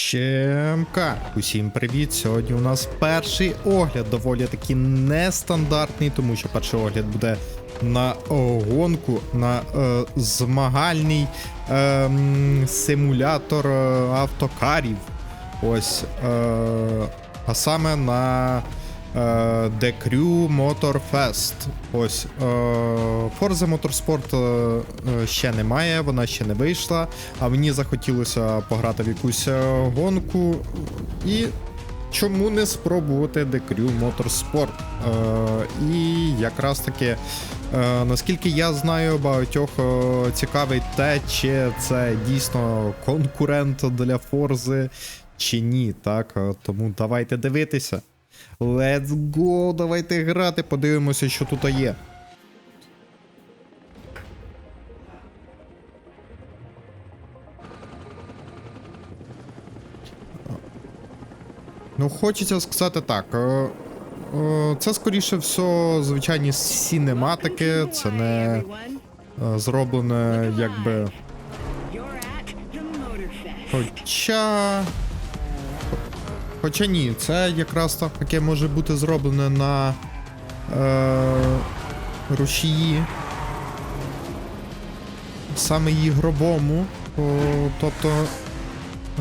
Щемка! Усім привіт! Сьогодні у нас перший огляд, доволі таки нестандартний, тому що перший огляд буде на гонку, на е, змагальний е, симулятор автокарів. Ось. Е, а саме на The Crew Motor Fest. Ось. Е, Forza Motorsport е, е, ще немає, вона ще не вийшла. А мені захотілося пограти в якусь е, гонку. І чому не спробувати The Crew Motorsport? Е, і якраз таки, е, наскільки я знаю, багатьох е, цікавить те, чи це дійсно конкурент для Форзи, чи ні. Так, Е, тому давайте дивитися. Let's go, давайте грати, подивимося, що тут є. Ну, хочеться сказати так. е, е, Це скоріше все звичайні сінематики, це не е, зроблене якби. Хоча. Хоча ні, це якраз так таке може бути зроблене на е, рушії. Саме ігровому. О, тобто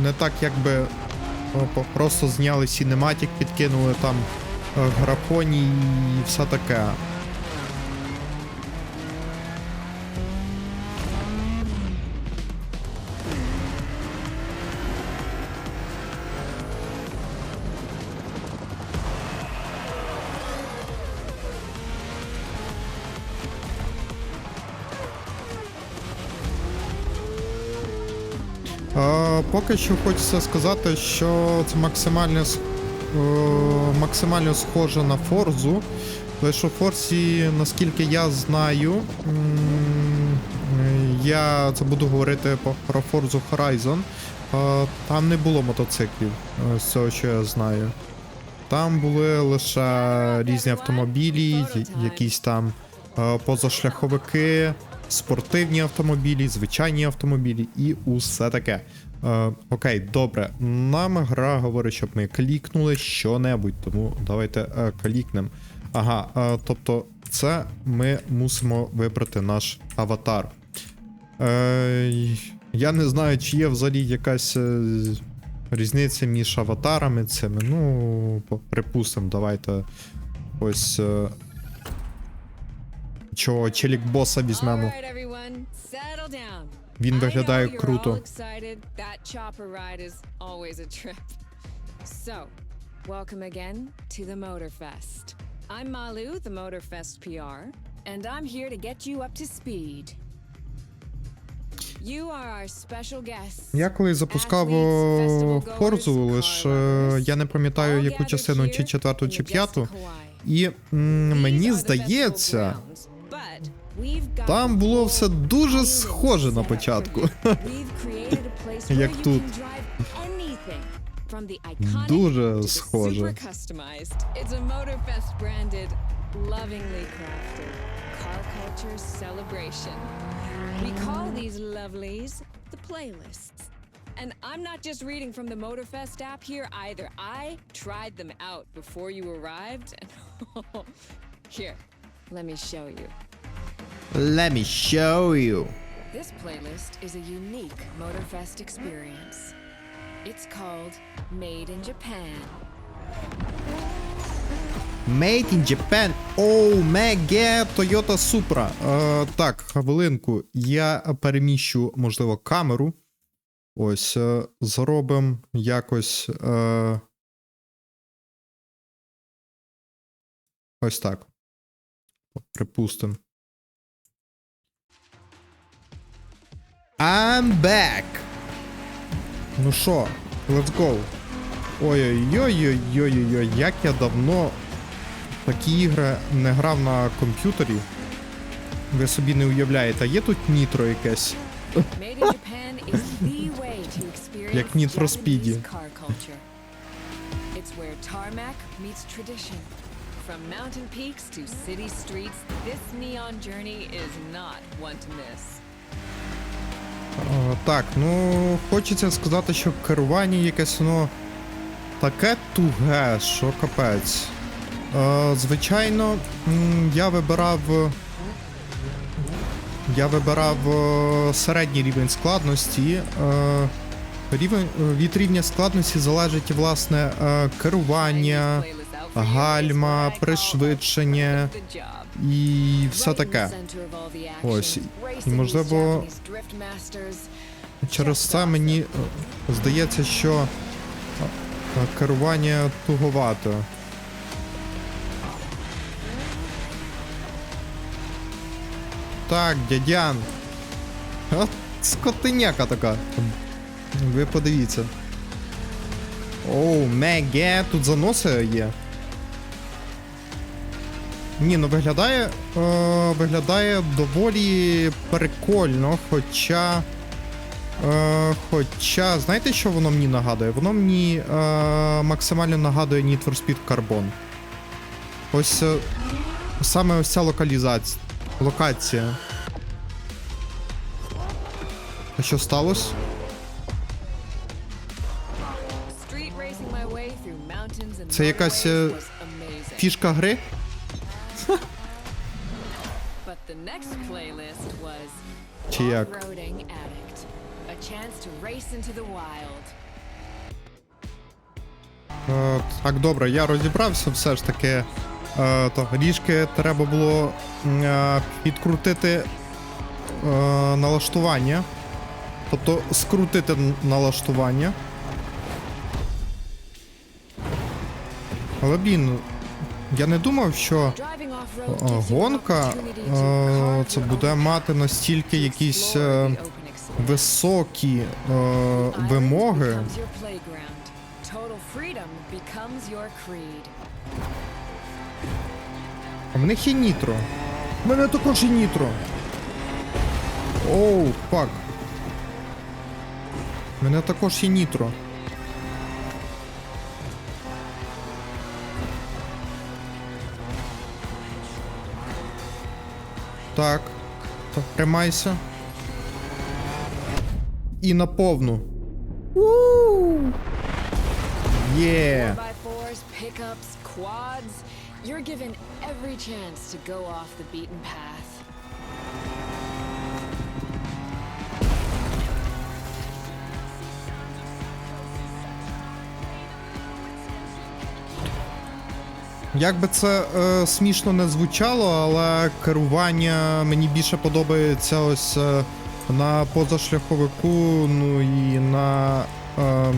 не так якби о, просто зняли сінематік, підкинули там е, графоні і все таке. Поки що хочеться сказати, що це максимально, е, максимально схоже на Форзу. Але що в Форсі, наскільки я знаю, е, я це буду говорити про Forza Horizon. е, Там не було мотоциклів, з цього, що я знаю. Там були лише різні автомобілі, якісь там позашляховики, спортивні автомобілі, звичайні автомобілі і усе таке. Е, окей, добре. Нам гра говорить, щоб ми клікнули що-небудь, тому давайте е, клікнемо. Ага, е, тобто, це ми мусимо вибрати наш аватар. Е, я не знаю, чи є взагалі якась е, різниця між аватарами цими. Ну, припустимо, давайте ось. Е, чого челік боса візьмемо. Він виглядає круто. So, welcome again to the Motorfest. I'm Malu, the Motorfest PR, and I'm here to get you up to speed. Я коли запускав Форзу, лише е, я не пам'ятаю, яку частину, чи четверту, чи п'яту. І м, мені здається, там було все дуже схоже на початку. Як тут. Дуже схоже. Lovingly crafted car culture celebration. We call these lovelies the playlists. And I'm not just reading from the Motorfest app here either. I tried them out before you arrived. And here, let me show you. Let me show you. This playlist is a unique Motorfest experience. It's called Made in Japan. Made in Japan. Oh, меге Toyota Supra. Е, так, хвилинку. Я переміщу, можливо, камеру. Ось, е, зробимо якось. Е, ось так. Припустимо. I'm back. Ну що, let's go. Ой-ой-ой-ой-ой-ой, як я давно такі ігри не грав на комп'ютері. Ви собі не уявляєте, є тут нітро якесь. Як meets tradition. From mountain peaks to city streets, this neon journey is not one to miss. Так, ну хочеться сказати, що керування якесь воно таке туге, що капець. Е, звичайно, я вибирав. Я вибирав е, середній рівень складності. Е, рівень, е, від рівня складності залежить власне керування, гальма, пришвидшення і все таке. Ось. Можливо, Через це мені е, здається, що е, керування туговато. Так, дядян. От скотиняка така. Ви подивіться. Оу, меге, тут заноси є. Ні, ну виглядає. Е, виглядає доволі прикольно, хоча. Е, хоча, знаєте, що воно мені нагадує? Воно мені е, максимально нагадує Need for Speed Carbon. Ось е, саме ось ця локалізація. Локація. А що сталося? Це якась е, Фішка гри? Чи як? Е, так, добре, я розібрався все ж таки. Е, то, ріжки треба було е, підкрутити е, налаштування. Тобто скрутити налаштування. Але блін, я не думав, що е, гонка е, це буде мати настільки якісь е, високі е, вимоги. А в них є нітро. В мене також є нітро. Оу, фак. В мене також є нітро. Так. Так, Тримайся. І на повну. У! Є. by fours, pickups, quads. You're given every chance to go off the beaten path. Як би це е, смішно не звучало, але керування мені більше подобається ось е, на позашляховику, ну і на. Е,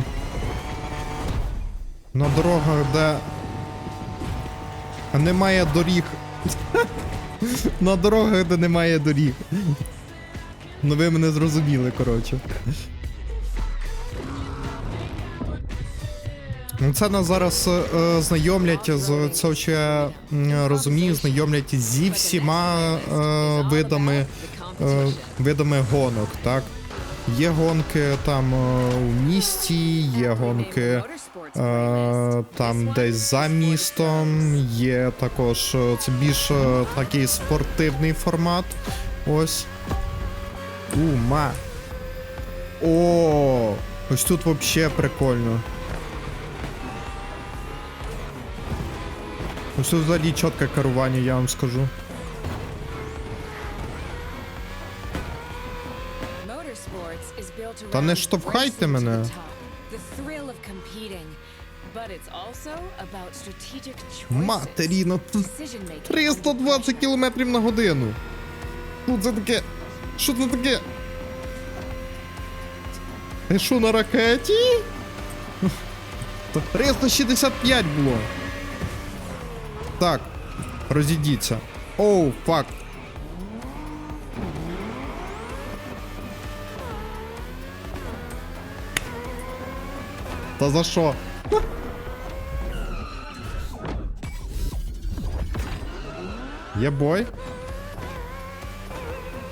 на дорогах, де немає доріг. на дорогах, де немає доріг. Ну ви мене зрозуміли, коротше. Ну, це нас зараз е, знайомлять з цього, що я розумію, знайомлять зі всіма е, видами, е, видами гонок, так? Є гонки там е, у місті, є гонки е, там десь за містом, є також е, це більш е, такий спортивний формат. Ось. Ума. О, ось тут вообще прикольно. Ось тут взагалі чітке керування, я вам скажу. Та не штовхайте мене. Матері, ну тут 320 км на годину. Ну це таке. Що це таке? Ти що на ракеті? 365 було. Так, розійдіться. Оу, фак. Та за що? Є бой.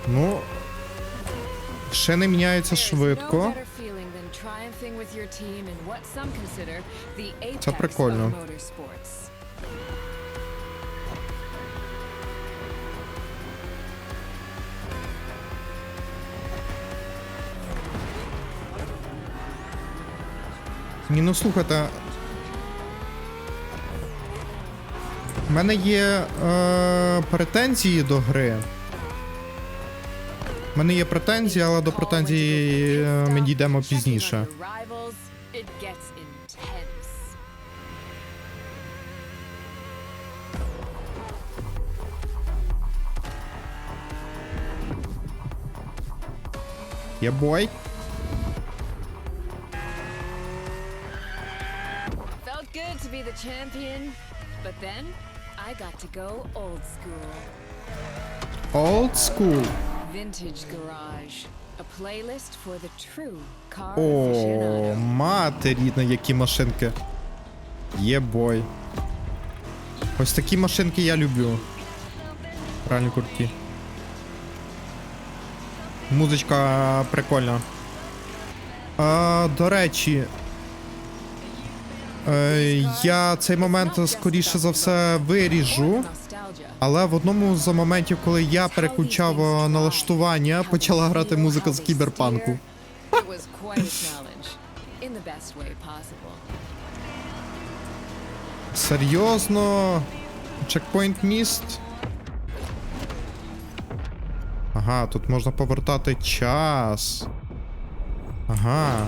Ну. Ще не міняється швидко. Це прикольно. Ні, ну слухайте. У мене є е, претензії до гри. У мене є претензії, але до претензій е, ми дійдемо пізніше. Є бой. To be the champion, but then I got to go old school. Old school. Vintage Garage, a playlist for the true car О, мати рідна, які машинки. Є бой. Ось такі машинки я люблю. Реально круті. Музичка прикольна. А, до речі. Е, я цей момент скоріше за все виріжу. Але в одному з моментів, коли я переключав е, налаштування, почала грати музика з кіберпанку. Серйозно? Чекпоінт міст? Ага, тут можна повертати час. Ага.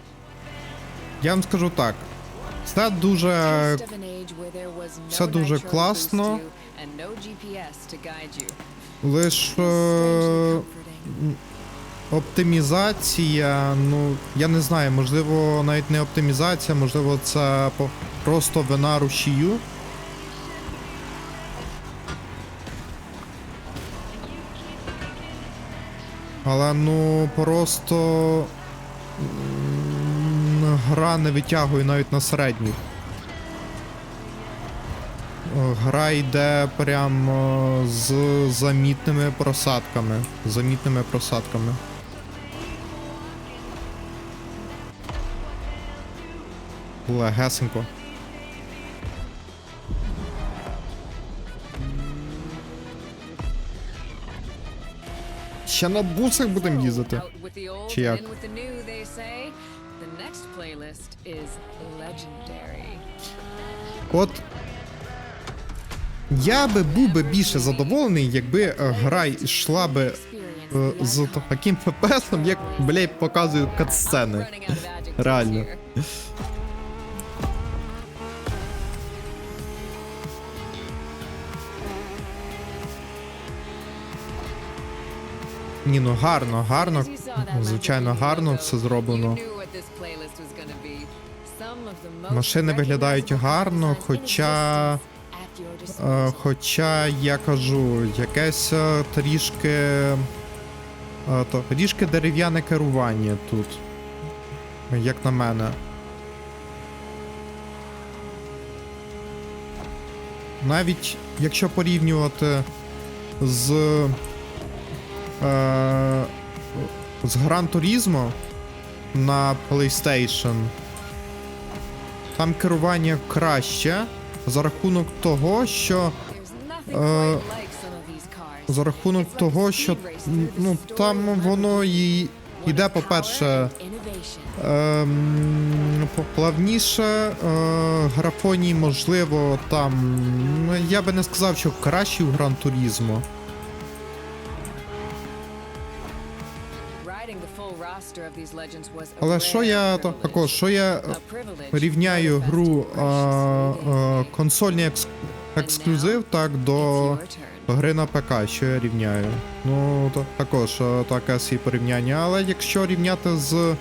я вам скажу так. Це дуже це дуже класно. лише е. Оптимізація, ну я не знаю, можливо, навіть не оптимізація, можливо, це просто вина рушію. Але ну просто гра не витягує навіть на середню. Е, Гра йде прям е, з замітними просадками. Замітними просадками. Легесенько. Ще на бусах будемо їздити. Чи як? Playlist is legendary. От. Я би був би більше задоволений, якби е, гра йшла би е, з таким ФПСом, як, блядь, показують катсцени. Реально. Ні, ну гарно, гарно. Звичайно, гарно все зроблено. Машини виглядають гарно, хоча. Е, Хоча я кажу, якесь е, трішки. е, То, трішки дерев'яне керування тут. Як на мене. Навіть якщо порівнювати з. Е, з Gran Turismo на PlayStation. Там керування краще за рахунок того, що Е, за рахунок того, що ну там воно і is по-перше, innovation? ем, плавніше, е, графоній, можливо, там. ну, Я би не сказав, що кращий у Гран Турізмо. Але що я то- також, що я е, рівняю гру е, preciously. е, консольний екс- ексклюзив, так до. Гри на ПК, що я рівняю. Ну, то, також е, таке свій порівняння. Але якщо рівняти з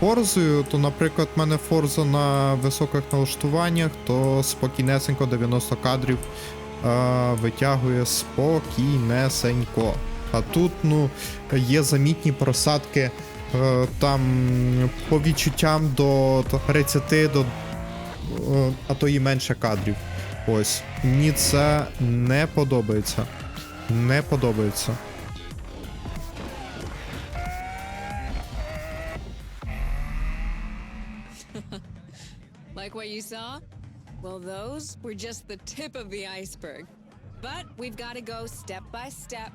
Форзою, то, наприклад, в мене Форза на високих налаштуваннях, то спокійнесенько 90 кадрів е, витягує спокійнесенько. А тут, ну, є замітні просадки там по відчуттям до 30 до е, а то і менше кадрів. Ось. Мені це не подобається. Не подобається. Like what you saw? Well, those were just the tip of the iceberg. But we've got to go step by step.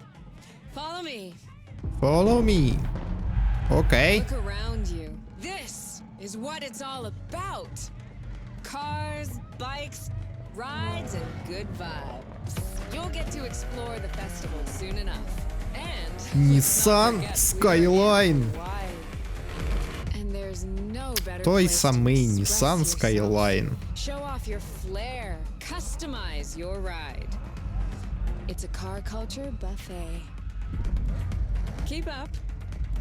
Follow me. Follow me. Окей. Look around you. This is what it's all about. Cars, bikes, rides, and good vibes. You'll get to explore the festival soon enough. And let's not Nissan forget, we are Skyline. wide. And there's no better Той place to самий express Nissan yourself. Skyline. Show off your flair. Customize your ride. It's a car culture buffet. Keep up.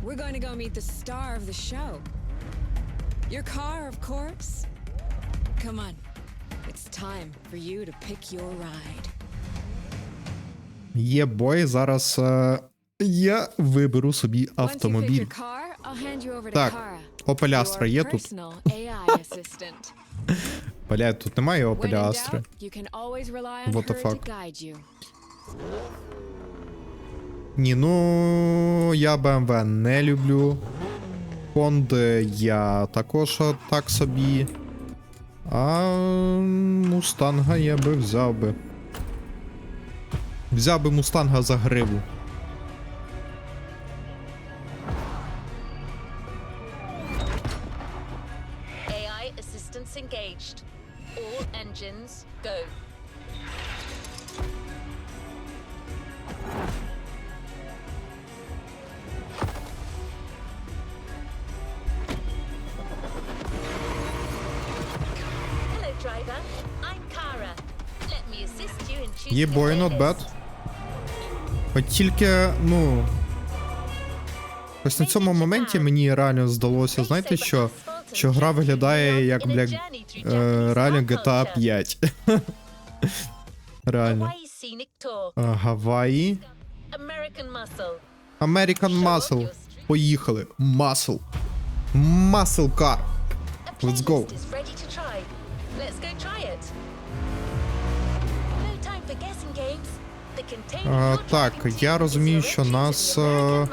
We're going to go meet the star of the show. Your car, of course. Come on. It's time for you to pick your ride. Є бой, зараз е, я виберу собі автомобіль. Так, Opel Astra є тут? personal AI assistant. Бля, тут немає Opel Astra. What the fuck? Ні, ну я BMW не люблю. Honda я також так собі. А Мустанга я би взяв би. Взяв би Мустанга за гриву. Бой, not bad. От тільки, ну. Ось на цьому моменті мені реально здалося, знаєте, що, що гра виглядає як, бля, е, реально GTA 5. реально. Гаваї. American Muscle. Поїхали. Muscle. Muscle car. Let's go. Так, я розумію, що нас, е,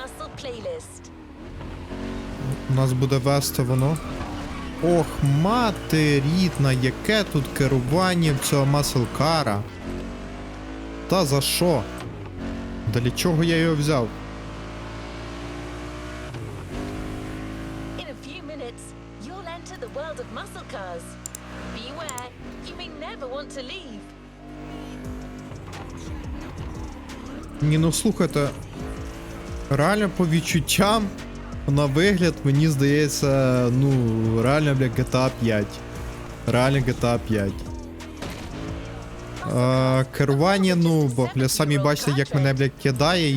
нас буде вести воно. Ох, мати рідна, яке тут керування в цього маселкара. Та за що? Для чого я його взяв? You'll enter the world of muscle cars. Beware, you may never want to leave. Ні, ну слухайте. Реально по відчуттям, на вигляд, мені здається, ну, реально, бля, GTA 5. Реально GTA 5. Е, керування, ну, бо бля, самі бачите, як мене бля, кидає,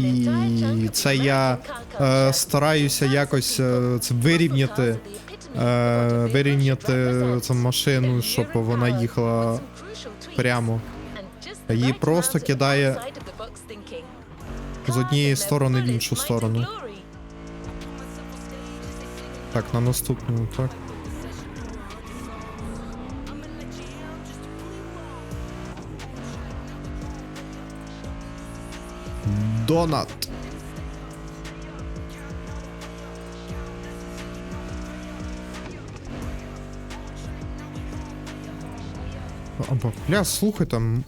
і це я е, стараюся якось е, це вирівняти. Е, вирівняти цю машину, щоб вона їхала прямо. Її просто кидає з однієї сторони в іншу сторону. Так, на наступному, так. Донат. Або, бля, слухай там.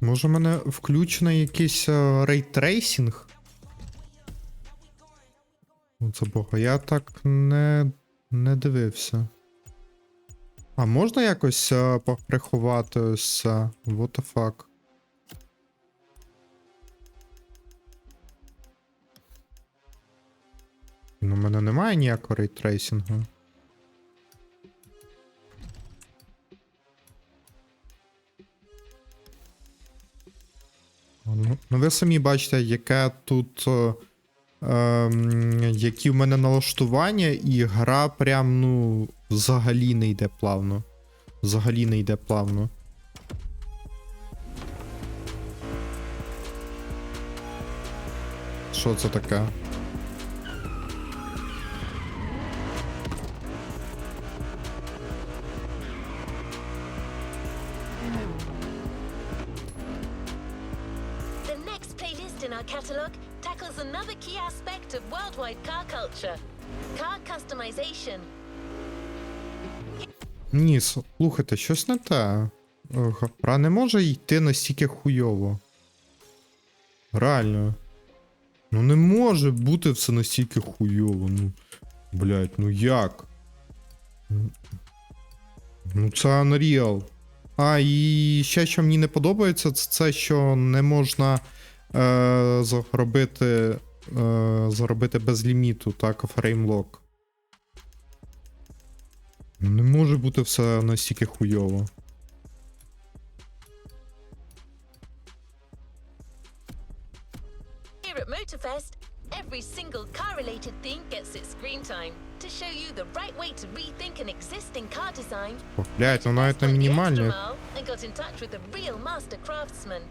Може в мене включено якийсь е, рейтрейсінг? Це бога, я так не, не дивився. А можна якось е, поприховати ось? What the fuck? Ну, в мене немає ніякого рейтрейсінгу. Ну, ви самі бачите, яке тут. е, ем, які в мене налаштування, і гра прям, ну, взагалі не йде плавно. Взагалі не йде плавно. Що це таке? Ні, слухайте, щось не те. Гра не може йти настільки хуйово. Реально. Ну не може бути все настільки хуйово. Ну. Блять, ну як? Ну, це Unreal. А, і ще що мені не подобається, це, це що не можна е, зробити, е, зробити без ліміту, так, фреймлок. Ну, Не може бути все настільки хуйово. Here at Motorfest, every single car related thing gets its screen time. To show you the right way to rethink an existing car design, Блять, ну навіть на мінімальні. and got in touch with a real master craftsman.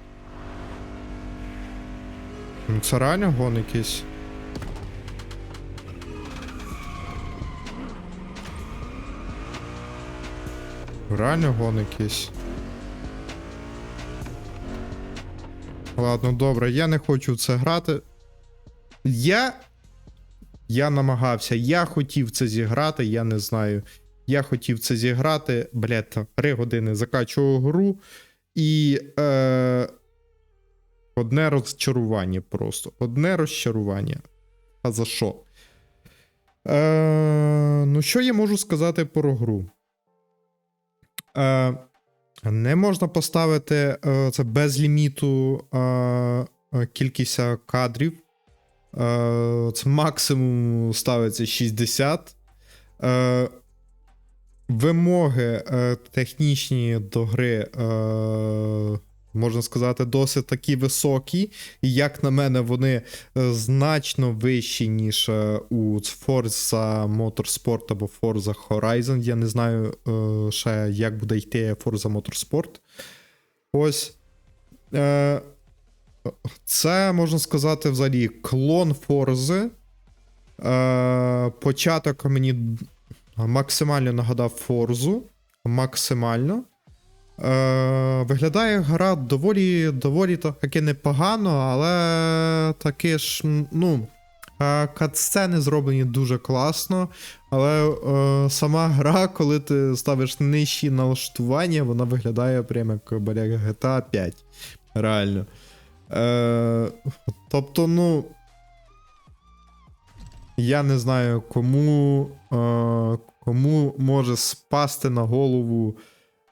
Ну це реально гон якийсь. Реально гон якийсь. Ладно, добре, я не хочу в це грати. Я. Я намагався, я хотів це зіграти, я не знаю. Я хотів це зіграти. Блять, 3 години закачував гру. І. Е, Одне розчарування просто. Одне розчарування. А за що? Е, ну, що я можу сказати про гру? Е, не можна поставити е, це без ліміту е, е, кількість кадрів. Е, це максимум ставиться 60. Е, вимоги е, технічні до гри. Е, можна сказати, досить такі високі. І як на мене, вони е, значно вищі, ніж е, у Forza Motorsport або Forza Horizon. Я не знаю е, ще, як буде йти Forza Motorsport. Ось. Це, можна сказати, взагалі клон Forza. Початок мені максимально нагадав Форзу. Максимально. Е, виглядає гра доволі доволі таки непогано, але таки ж, ну. е, Катсцени зроблені дуже класно, але е, сама гра, коли ти ставиш нижчі налаштування, вона виглядає прямо як бля, GTA 5. Реально. Е, тобто, ну. Я не знаю, кому, е, кому може спасти на голову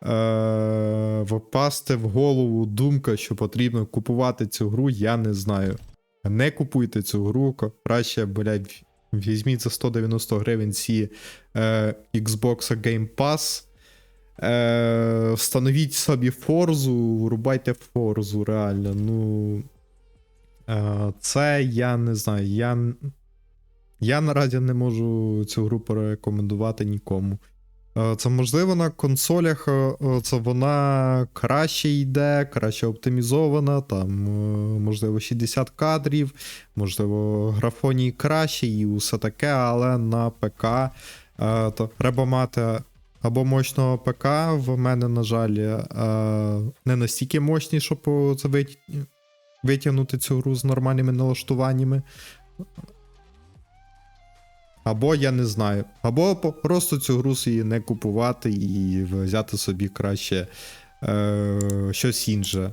е, впасти в голову думка, що потрібно купувати цю гру, я не знаю. Не купуйте цю гру, краще, блядь, візьміть за 190 гривень ці е, Xbox Game Pass. Е, встановіть собі форзу, врубайте форзу, реально. Ну. Е, це я не знаю. Я, я наразі не можу цю гру порекомендувати нікому. Е, Це можливо на консолях, е, е, це вона краще йде, краще оптимізована, там, можливо, 60 кадрів, можливо, графоній краще і усе таке, але на ПК то треба мати або мощного ПК. В мене, на жаль, не настільки мощний, щоб це витягнути цю гру з нормальними налаштуваннями. Або я не знаю. Або просто цю гру собі не купувати і взяти собі краще е, щось інше.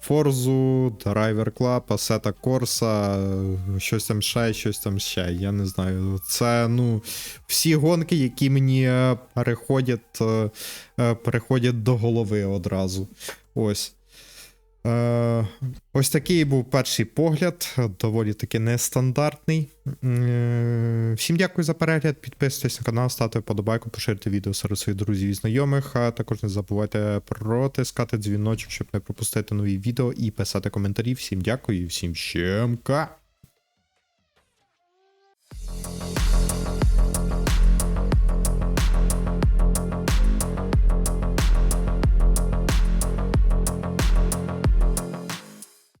Форзу, Driver Club, Assetto Corsa, щось там ще, щось там ще. Я не знаю. Це ну, всі гонки, які мені е, переходять, е, е, переходять до голови одразу. Ось. Е, ось такий був перший погляд, доволі таки нестандартний. Е, всім дякую за перегляд. Підписуйтесь на канал, ставте вподобайку, поширте відео серед своїх друзів і знайомих. А також не забувайте протискати дзвіночок, щоб не пропустити нові відео і писати коментарі. Всім дякую і всім щемка!